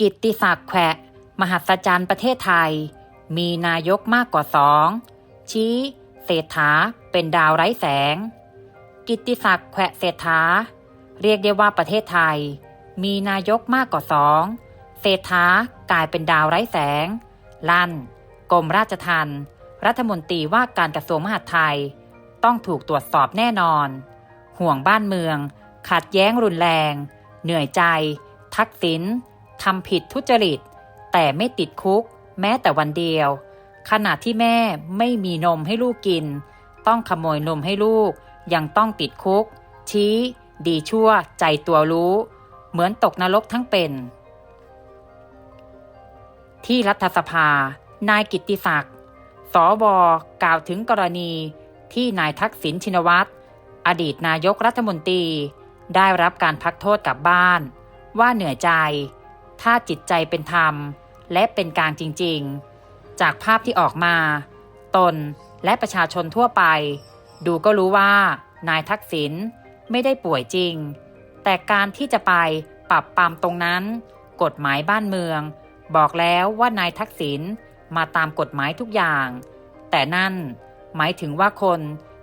กิตติศักดิ์แขวะ มหัศจรรย์ประเทศไทย มีนายกมากกว่าสองชี้เศรษฐาเป็นดาวไร้แสง กิตติศักดิ์แขวะเศรษฐา เรียกได้ว่าประเทศไทย มีนายกมากกว่าสองเศรษฐากลายเป็นดาวไร้แสง ลั่นกรมราชทัณฑ์รัฐมนตรีว่าการกระทรวงมหาดไทย ต้องถูกตรวจสอบแน่นอน ห่วงบ้านเมือง ขัดแย้งรุนแรง เหนื่อยใจ ทักษิณ ทำผิดทุจริต แต่ไม่ติดคุก แม้แต่วันเดียว ขณะที่แม่ไม่มีนมให้ลูกกิน ต้องขโมยนมให้ลูก ยังต้องติดคุก ชี้ ดีชั่ว ใจตัวรู้ เหมือนตกนรกทั้งเป็น ที่รัฐสภา นายกิติศักดิ์ สวกล่าวถึงกรณีที่นายทักษิณชินวัตร อดีตนายกรัฐมนตรี ได้รับการพักโทษกลับบ้าน ว่าเหนื่อยใจ ถ้าจิตใจเป็นธรรม และเป็นกลางจริงๆ จากภาพที่ออกมา ตนและประชาชนทั่วไป ดูก็รู้ว่านายทักษิณไม่ได้ป่วยจริง แต่การที่จะไปปรับปรามตรงนั้น กฎหมายบ้านเมือง บอกแล้วว่านายทักษิณมาตามกฎหมายทุกอย่าง แต่นั่นหมายถึงว่าคน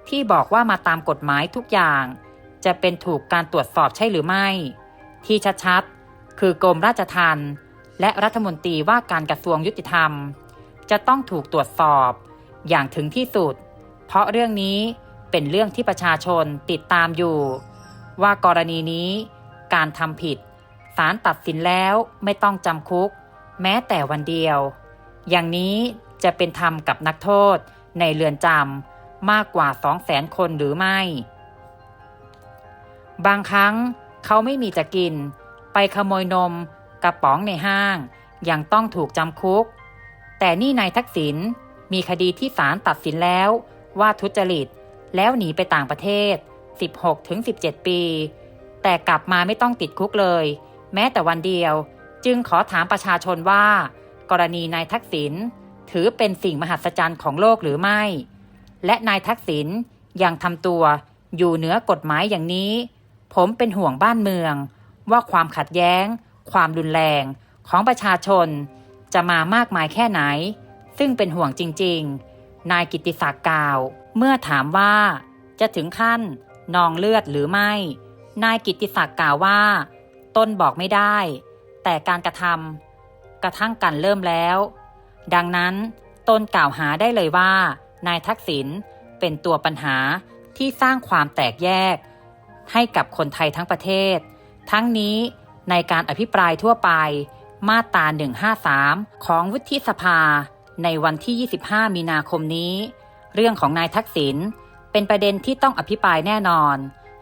ที่บอกว่ามาตามกฎหมายทุกอย่าง จะเป็นถูกการตรวจสอบใช่หรือไม่ ที่ชัดๆ คือกรมราชทัณฑ์และรัฐมนตรีว่าการกระทรวงยุติธรรม จะต้องถูกตรวจสอบอย่างถึงที่สุด เพราะเรื่องนี้เป็นเรื่องที่ประชาชนติดตามอยู่ ว่ากรณีนี้การทำผิดศาลตัดสินแล้วไม่ต้องจำคุก แม้แต่วันเดียว อย่างนี้จะเป็นธรรมกับนักโทษในเรือนจำมากกว่า200,000คนหรือไม่ บางครั้งเขาไม่มีจะกิน ไปขโมยนมกระป๋องในห้างยังต้องถูกจำคุก แต่นี่นายทักษิณมีคดีที่ศาลตัดสินแล้วว่าทุจริต แล้วหนีไปต่างประเทศ 16-17 ปี แต่กลับมาไม่ต้องติดคุกเลย แม้แต่วันเดียว จึงขอถามประชาชนว่า กรณีนายทักษิณถือเป็นสิ่งมหัศจรรย์ของโลกหรือไม่ และนายทักษิณยังทำตัวอยู่เหนือกฎหมายอย่างนี้ ผมเป็นห่วงบ้านเมือง ว่าความขัดแย้ง ความรุนแรงของประชาชนจะมามากมายแค่ไหน ซึ่งเป็นห่วงจริง ๆ นายกิติศักดิ์กล่าว เมื่อถามว่าจะถึงขั้นนองเลือดหรือไม่ นายกิติศักดิ์กล่าวว่า ต้นบอกไม่ได้ แต่การกระทำกระทั่งกันเริ่มแล้ว ดังนั้นต้นกล่าวหาได้เลยว่า นายทักษิณเป็นตัวปัญหาที่สร้างความแตกแยก ให้กับคนไทยทั้งประเทศ ทั้งนี้ในการอภิปรายทั่วไป มาตรา 153 ของวุฒิสภา ในวันที่ 25 มีนาคมนี้ เรื่องของนายทักษิณเป็นประเด็นที่ต้องอภิปรายแน่นอน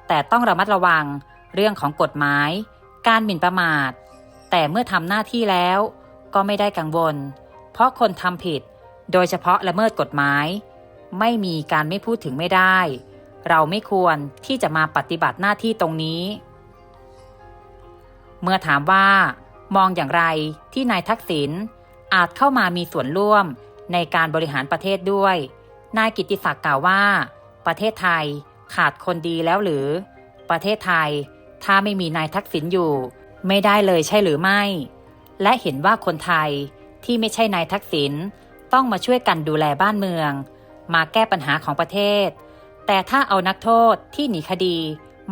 แต่ต้องระมัดระวังเรื่องของกฎหมาย การหมิ่นประมาท แต่เมื่อทำหน้าที่แล้วก็ไม่ได้กังวล เพราะคนทำผิด โดยเฉพาะละเมิดกฎหมาย ไม่มีการไม่พูดถึงไม่ได้ เราไม่ควรที่จะมาปฏิบัติหน้าที่ตรงนี้ เมื่อถามว่ามองอย่างไรที่นายทักษิณอาจเข้ามามีส่วนร่วมในการบริหารประเทศด้วย นายกิตติศักดิ์กล่าวว่า ประเทศไทยขาดคนดีแล้วหรือ ประเทศไทยถ้าไม่มีนายทักษิณอยู่ ไม่ได้เลยใช่หรือไม่ และเห็นว่าคนไทยที่ไม่ใช่นายทักษิณต้องมาช่วยกันดูแลบ้านเมือง มาแก้ปัญหาของประเทศ แต่ถ้าเอานักโทษที่หนีคดี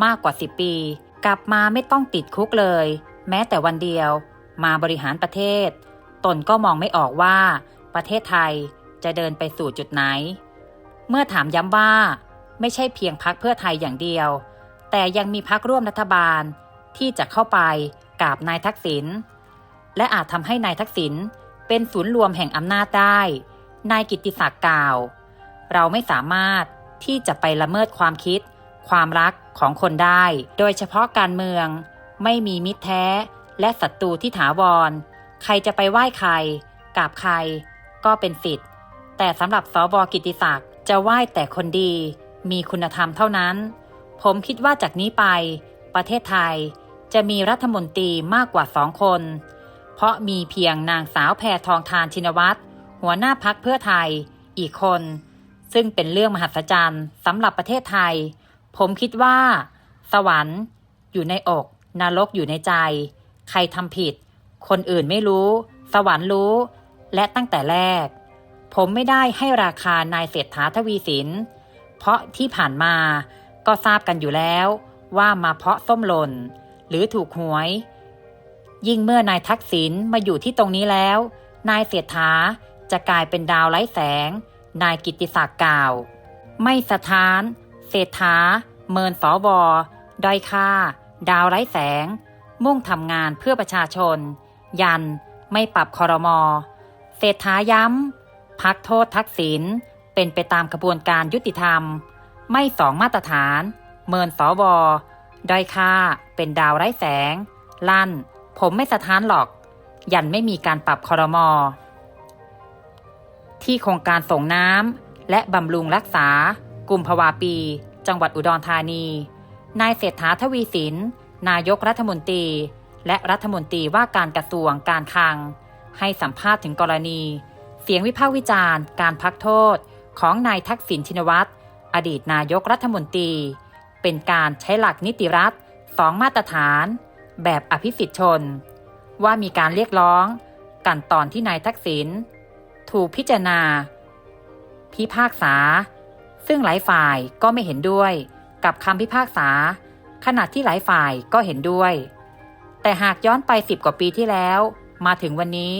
มากกว่า 10 ปี กลับมาไม่ต้องติดคุกเลย แม้แต่วันเดียว มาบริหารประเทศ ตนก็มองไม่ออกว่า ประเทศไทยจะเดินไปสู่จุดไหน เมื่อถามย้ำว่า ไม่ใช่เพียงพักเพื่อไทยอย่างเดียว แต่ยังมีพักร่วมรัฐบาลที่จะเข้าไปกราบนายทักษิณและอาจทำให้นายทักษิณเป็นศูนย์รวมแห่งอำนาจได้ นายกิตติศักดิ์กล่าว เราไม่สามารถที่จะไปละเมิดความคิด ความรักของคนได้ โดยเฉพาะการเมือง ไม่มีมิตรแท้ และศัตรูที่ถาวร ใครจะไปไหว้ใครกราบใคร ก็เป็นสิทธิ์ แต่สำหรับสบกิตติศักดิ์จะไหว้แต่คนดี มีคุณธรรมเท่านั้น ผมคิดว่าจากนี้ไป ประเทศไทยจะมีรัฐมนตรีมากกว่าสองคน เพราะมีเพียงนางสาวแพทองทานชินวัตรหัวหน้าพักเพื่อไทยอีกคน ซึ่งเป็นเรื่องมหัศจรรย์สำหรับประเทศไทย ผมคิดว่า สวรรค์อยู่ในอก นรกอยู่ในใจ ใครทำผิด คนอื่นไม่รู้ สวรรค์รู้ และตั้งแต่แรก ผมไม่ได้ให้ราคานายเศรษฐาทวีสิน เพราะที่ผ่านมาก็ทราบกันอยู่แล้ว ว่ามาเพาะส้มหล่น หรือถูกหวย ยิ่งเมื่อนายทักษิณมาอยู่ที่ตรงนี้แล้ว นายเศรษฐาจะกลายเป็นดาวไร้แสง นายกิติศักดิ์กล่าว ไม่สถาน เศรษฐา เมินสวด้อยค่า ดาวไร้แสง มุ่งทำงานเพื่อประชาชน ยัน ไม่ปรับคอรมอเศรษฐาย้ำ พักโทษทักษิณเป็นไปตามกระบวนการยุติธรรม ไม่สองมาตรฐาน เมินสวด้อยค่า เป็นดาวไร้แสง ลั่น ผมไม่สถานหรอก ยันไม่มีการปรับคอรมอที่โครงการส่งน้ำและบำรุงรักษา กุมภาวาปี จังหวัดอุดรธานี นายเศรษฐาทวีสิน นายกรัฐมนตรี และรัฐมนตรีว่าการกระทรวงการคลัง ให้สัมภาษณ์ถึงกรณี เสียงวิพากษ์วิจารณ์ การพักโทษ ของนายทักษิณชินวัตร อดีตนายกรัฐมนตรี เป็นการใช้หลักนิติรัฐสองมาตรฐาน แบบอภิสิทธิชน ว่ามีการเรียกร้อง กันตอนที่นายทักษิณถูกพิจารณา พิพากษา ซึ่งหลายฝ่ายก็ไม่เห็นด้วย กับคำพิพากษา ขณะที่หลายฝ่ายก็เห็นด้วย แต่หากย้อนไปสิบกว่าปีที่แล้ว มาถึงวันนี้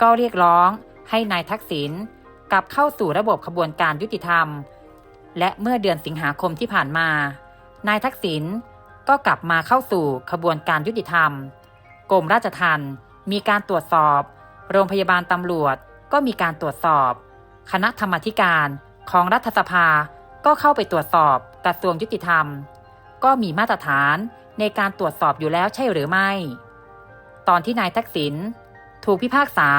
ก็เรียกร้องให้นายทักษิณกลับเข้าสู่ระบบขบวนการยุติธรรม และเมื่อเดือนสิงหาคมที่ผ่านมา นายทักษิณก็กลับมาเข้าสู่ขบวนการยุติธรรม กรมราชทัณฑ์มีการตรวจสอบ โรงพยาบาลตำรวจก็มีการตรวจสอบ คณะธรรมธิการ ของรัฐสภาก็เข้าไปตรวจสอบกระทรวงยุติธรรม ก็มีมาตรฐานในการตรวจสอบอยู่แล้วใช่หรือไม่ ตอนที่นายทักษิณถูกพิพากษา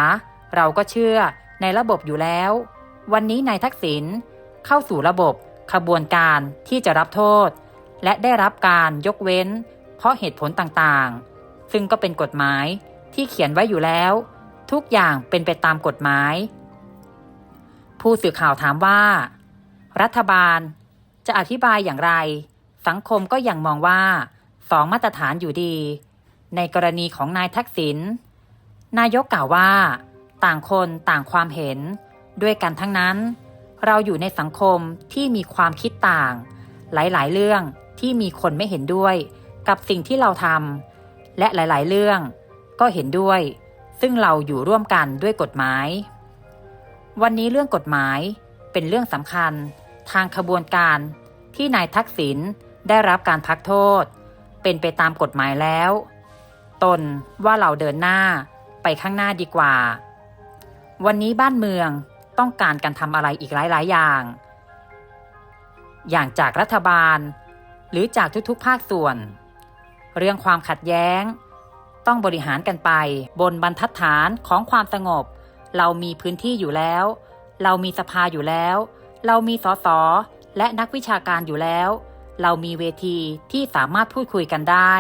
เราก็เชื่อในระบบอยู่แล้ว วันนี้นายทักษิณเข้าสู่ระบบขบวนการที่จะรับโทษ และได้รับการยกเว้น เพราะเหตุผลต่างๆ ซึ่งก็เป็นกฎหมายที่เขียนไว้อยู่แล้ว ทุกอย่างเป็นไปตามกฎหมาย ผู้สื่อข่าวถามว่า รัฐบาลจะอธิบายอย่างไร สังคมก็ยังมองว่าสองมาตรฐานอยู่ดี ในกรณีของนายทักษิณนายกกล่าวว่า ต่างคนต่างความเห็น ด้วยกันทั้งนั้น เราอยู่ในสังคมที่มีความคิดต่าง หลายๆ เรื่องที่มีคนไม่เห็นด้วย กับสิ่งที่เราทำและหลาย ๆ เรื่อง ก็เห็นด้วย ซึ่งเราอยู่ร่วมกันด้วยกฎหมาย วันนี้เรื่องกฎหมายเป็นเรื่องสำคัญ ทางขบวนการที่นายทักษิณได้รับการพักโทษ เป็นไปตามกฎหมายแล้ว ตนว่าเราเดินหน้าไปข้างหน้าดีกว่า วันนี้บ้านเมืองต้องการการทำอะไรอีกหลาย ๆ อย่าง อย่างจากรัฐบาล หรือจากทุก ๆ ภาคส่วน เรื่องความขัดแย้ง ต้องบริหารกันไปบนบรรทัดฐานของความสงบ เรามีพื้นที่อยู่แล้ว เรามีสภาอยู่แล้ว เรามีสสและนักวิชาการอยู่แล้ว เรามีเวทีที่สามารถพูดคุยกันได้